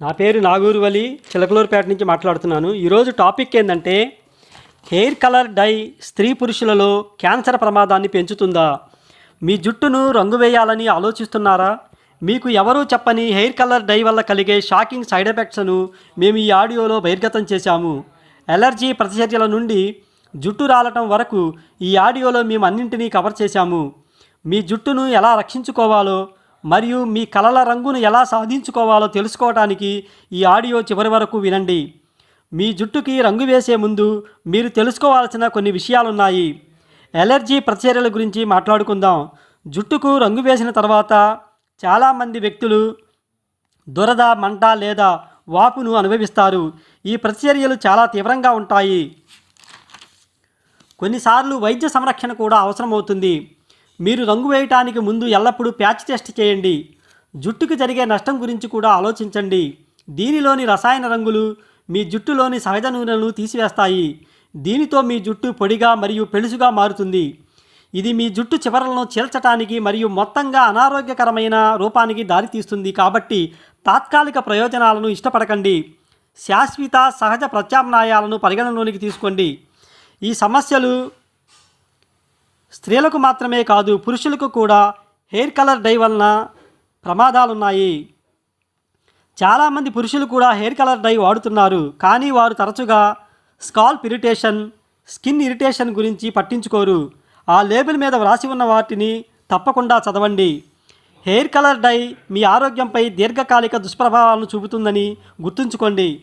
నా పేరు నాగూరువలి చిలకలూరుపేట నుంచి మాట్లాడుతున్నాను. ఈరోజు టాపిక్ ఏంటంటే హెయిర్ కలర్ డై స్త్రీ పురుషులలో క్యాన్సర్ ప్రమాదాన్ని పెంచుతుందా? మీ జుట్టును రంగు వేయాలని ఆలోచిస్తున్నారా? మీకు ఎవరూ చెప్పని హెయిర్ కలర్ డై వల్ల కలిగే షాకింగ్ సైడ్ ఎఫెక్ట్స్ను మేము ఈ ఆడియోలో బహిర్గతం చేశాము. ఎలర్జీ ప్రతిచర్యల నుండి జుట్టు రాలటం వరకు ఈ ఆడియోలో మేము అన్నింటినీ కవర్ చేశాము. మీ జుట్టును ఎలా రక్షించుకోవాలో మరియు మీ కలల రంగును ఎలా సాధించుకోవాలో తెలుసుకోవటానికి ఈ ఆడియో చివరి వరకు వినండి. మీ జుట్టుకి రంగు వేసే ముందు మీరు తెలుసుకోవాల్సిన కొన్ని విషయాలున్నాయి. ఎలర్జీ ప్రతిచర్యల గురించి మాట్లాడుకుందాం. జుట్టుకు రంగు వేసిన తర్వాత చాలామంది వ్యక్తులు దురద మంట లేదా వాపును అనుభవిస్తారు. ఈ ప్రతిచర్యలు చాలా తీవ్రంగా ఉంటాయి. కొన్నిసార్లు వైద్య సంరక్షణ కూడా అవసరమవుతుంది. మీరు రంగు వేయటానికి ముందు ఎల్లప్పుడూ ప్యాచ్ టెస్ట్ చేయండి. జుట్టుకు జరిగే నష్టం గురించి కూడా ఆలోచించండి. దీనిలోని రసాయన రంగులు మీ జుట్టులోని సహజ నూనెలను తీసివేస్తాయి. దీనితో మీ జుట్టు పొడిగా మరియు పెలుసుగా మారుతుంది. ఇది మీ జుట్టు చివరలను చీల్చటానికి మరియు మొత్తంగా అనారోగ్యకరమైన రూపానికి దారితీస్తుంది కాబట్టి తాత్కాలిక ప్రయోజనాలను ఇష్టపడకండి. శాశ్వత సహజ ప్రత్యామ్నాయాలను పరిగణలోనికి తీసుకోండి. ఈ సమస్యలు స్త్రీలకు మాత్రమే కాదు పురుషులకు కూడా హెయిర్ కలర్ డై వలన ప్రమాదాలున్నాయి. చాలామంది పురుషులు కూడా హెయిర్ కలర్ డై వాడుతున్నారు. కానీ వారు తరచుగా స్కాల్ప్ ఇరిటేషన్ స్కిన్ ఇరిటేషన్ గురించి పట్టించుకోరు. ఆ లేబుల్ మీద వ్రాసి ఉన్న వాటిని తప్పకుండా చదవండి. హెయిర్ కలర్ డై మీ ఆరోగ్యంపై దీర్ఘకాలిక దుష్ప్రభావాలను చూపుతుందని గుర్తుంచుకోండి.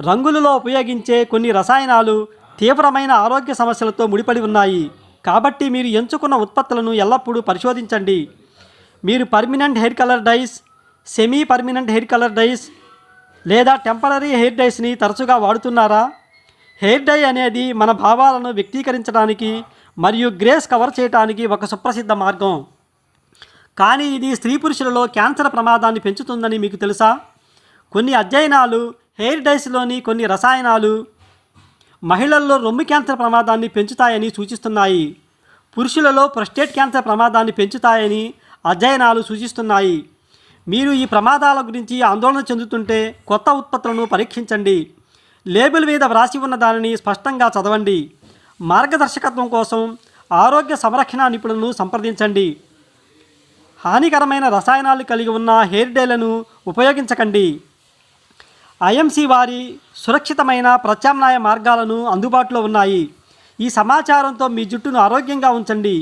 రంగులలో ఉపయోగించే కొన్ని రసాయనాలు తీవ్రమైన ఆరోగ్య సమస్యలతో ముడిపడి ఉన్నాయి. కాబట్టి మీరు ఎంచుకున్న ఉత్పత్తులను ఎల్లప్పుడూ పరిశోధించండి. మీరు permanent hair colour dyes semi permanent hair colour dyes లేదా టెంపరీ హెయిర్ డైస్ని తరచుగా వాడుతున్నారా? హెయిర్ డై అనేది మన భావాలను వ్యక్తీకరించడానికి మరియు గ్రేస్ కవర్ చేయడానికి ఒక సుప్రసిద్ధ మార్గం. కానీ ఇది స్త్రీ పురుషులలో క్యాన్సర్ ప్రమాదాన్ని పెంచుతుందని మీకు తెలుసా? కొన్ని అధ్యయనాలు హెయిర్ డైస్లోని కొన్ని రసాయనాలు మహిళల్లో రొమ్ము క్యాన్సర్ ప్రమాదాన్ని పెంచుతాయని సూచిస్తున్నాయి. పురుషులలో ప్రొస్టేట్ క్యాన్సర్ ప్రమాదాన్ని పెంచుతాయని అధ్యయనాలు సూచిస్తున్నాయి. మీరు ఈ ప్రమాదాల గురించి ఆందోళన చెందుతుంటే కొత్త ఉత్పత్తులను పరీక్షించండి. లేబుల్ మీద వ్రాసి ఉన్న దానిని స్పష్టంగా చదవండి. మార్గదర్శకత్వం కోసం ఆరోగ్య సంరక్షణ నిపుణులను సంప్రదించండి. హానికరమైన రసాయనాలు కలిగి ఉన్న హెయిర్ డేలను ఉపయోగించకండి. ఐఎంసీ వారి సురక్షితమైన ప్రత్యామ్నాయ మార్గాలను అందుబాటులో ఉన్నాయి. ఈ సమాచారంతో మీ జుట్టును ఆరోగ్యంగా ఉంచండి.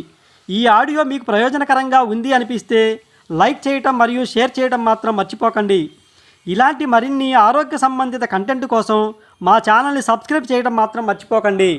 ఈ ఆడియో మీకు ప్రయోజనకరంగా ఉంది అనిపిస్తే లైక్ చేయటం మరియు షేర్ చేయడం మాత్రం మర్చిపోకండి. ఇలాంటి మరిన్ని ఆరోగ్య సంబంధిత కంటెంట్ కోసం మా ఛానల్ని సబ్స్క్రైబ్ చేయడం మాత్రం మర్చిపోకండి.